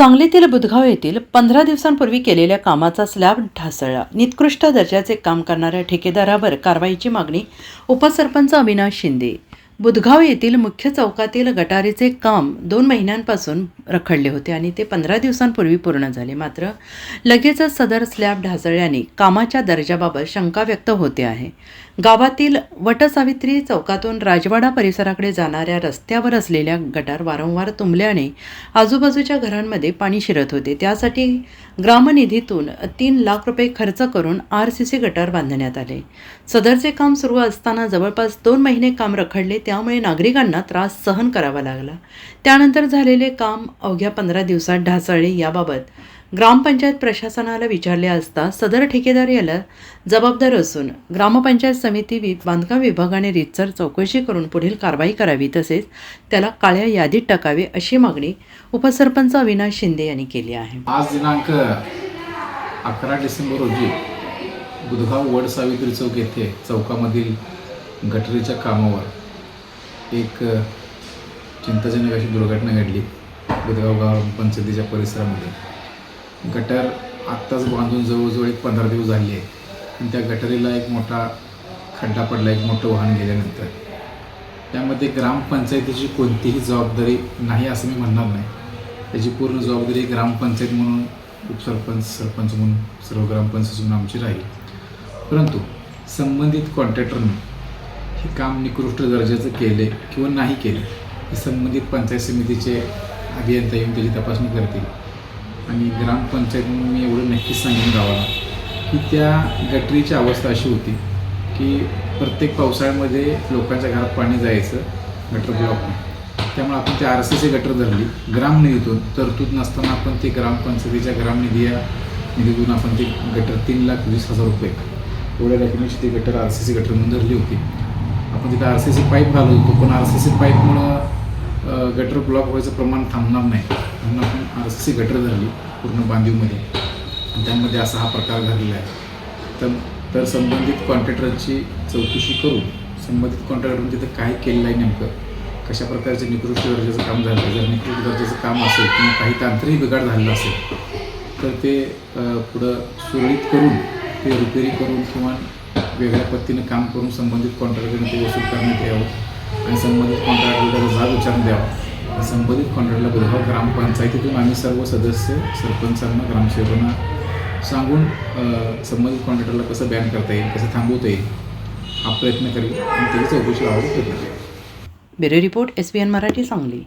सांगलीतील बुधगाव येथील पंधरा दिवसांपूर्वी केलेल्या कामाचा स्लॅब ढासळला. निकृष्ट दर्जाचे काम करणाऱ्या ठेकेदारावर कारवाईची मागणी उपसरपंच अविनाश शिंदे. बुधगाव येथील मुख्य चौकातील गटारीचे काम दोन महिन्यांपासून रखडले होते आणि ते पंधरा दिवसांपूर्वी पूर्ण झाले. मात्र लगेचच सदर स्लॅब ढासळल्याने कामाच्या दर्जाबाबत शंका व्यक्त होते आहे. गावातील वटसावित्री चौकातून राजवाडा परिसराकडे जाणाऱ्या रस्त्यावर असलेल्या गटार वारंवार तुंबल्याने आजूबाजूच्या घरांमध्ये पाणी शिरत होते. त्यासाठी ग्रामनिधीतून तीन लाख रुपये खर्च करून आर सी सी गटार बांधण्यात आले. सदरचे काम सुरू असताना जवळपास दोन महिने काम रखडले. त्यामुळे नागरिकांना त्रास सहन करावा लागला. त्यानंतर झालेले काम अवघ्या पंधरा दिवसात ढासळले याबाबत ग्रामपंचायत प्रशासनाला विचारले असता सदर ठेकेदार याला जबाबदार असून ग्रामपंचायत समिती वि बांधकाम विभागाने रितसर चौकशी करून पुढील कारवाई करावी तसेच त्याला काळ्या यादीत टाकावे अशी मागणी उपसरपंच अविनाश शिंदे यांनी केली आहे. आज दिनांक अकरा डिसेंबर रोजी बुधगाव वड सावित्री चौक येथे चौकामधील गटरीच्या कामावर एक चिंताजनक अशी दुर्घटना घडली. बुधगाव गाव पंचायतीच्या परिसरामध्ये. गटर आत्ताच बांधून जवळजवळ एक पंधरा दिवस झाले आहे आणि त्या गटरीला एक मोठा खड्डा पडला एक मोठं वाहन गेल्यानंतर. त्यामध्ये ग्रामपंचायतीची कोणतीही जबाबदारी नाही असं मी म्हणणार नाही. त्याची पूर्ण जबाबदारी ग्रामपंचायत म्हणून उपसरपंच सरपंच म्हणून सर्व ग्रामपंचायत म्हणून आमची राहील. परंतु संबंधित कॉन्ट्रॅक्टरने हे काम निकृष्ट दर्जाचं केले किंवा नाही केले हे संबंधित पंचायत समितीचे अभियंता येऊन त्याची तपासणी करतील. आणि ग्रामपंचायत मी एवढं नक्कीच सांगेन गावाला की त्या गटरीची अवस्था अशी होती की प्रत्येक पावसाळ्यामध्ये लोकांच्या घरात पाणी जायचं गटर ब्लॉक त्यामुळे आपण ते आर सी सी गटर धरली ग्रामनिधीतून. तरतूद नसताना आपण ते ग्रामपंचायतीच्या ग्रामनिधी या निधीतून आपण ते गटर तीन लाख वीस हजार रुपये एवढ्या रकमेची ती gutter R C C gutter म्हणून धरली होती. आपण तिथे आर सी सी पाईप घालत होतो पण आर सी सी पाईपमुळं गटर ब्लॉक व्हायचं प्रमाण थांबणार नाही. म्हणून आपण आर सी गटर झाली पूर्ण बांधीवमध्ये. त्यामध्ये असा हा प्रकार झालेला आहे. तर तर संबंधित कॉन्ट्रॅक्टरची चौकशी करून संबंधित कॉन्ट्रॅक्टरने तिथं काय केलेलं आहे नेमकं कशा प्रकारचे निकृष्ट दर्जाचं काम झालं जर निकृष्ट दर्जाचं काम असेल किंवा काही तांत्रिक बिघाड झालेला असेल तर ते पुढं सुरळीत करून ते रिपेरी करून किंवा वेगळ्या पद्धतीनं काम करून संबंधित कॉन्ट्रॅक्टरने ते वसूल करण्यात यावं. आणि संबंधित कॉन्ट्रॅक्टरला जाब विचारून द्यावा संबंधित कॉन्ट्रॅक्टरला बुधवार ग्रामपंचायतीतून आम्ही सर्व सदस्य सरपंचांना ग्रामसेवकांना सांगून संबंधित कॉन्ट्रॅक्टरला कसं बॅन करता येईल कसं थांबवता येईल हा प्रयत्न करेल आणि त्याची चौकशी लावायला प्रयत्न करेल bureau report S B N Marathi Sangli.